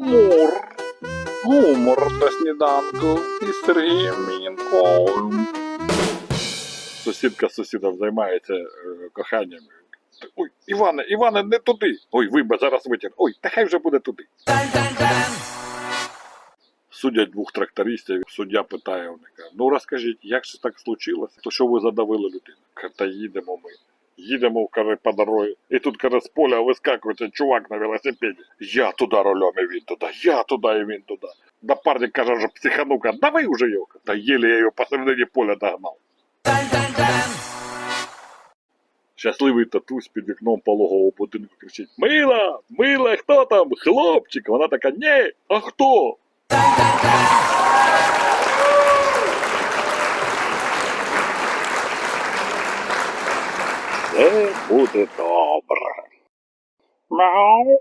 Мур. Гумор на сніданку із Сергієм Мінковим. Сусідка з сусідом займається е, коханням. Ой, Іване, Іване, не туди. Ой, вибач, зараз витір. Ой, та хай вже буде туди. Судять двох трактористів, суддя питає у них, ну розкажіть, як же так случилося? То що ви задавили людину? Та їдемо ми. Їдемо каже, по дорозі, і тут каже, з поля вискакує чувак на велосипеді. Я туди рулем, і він туди, я туди, і він туди. Напарник каже, вже психанука, давай уже його. Та єлі я його посередині поля догнав. Щасливий татусь під вікном пологового будинку кричить: Мила! Мила, хто там? Хлопчик! Вона така, ні, а хто? Все буде добре. Мяу.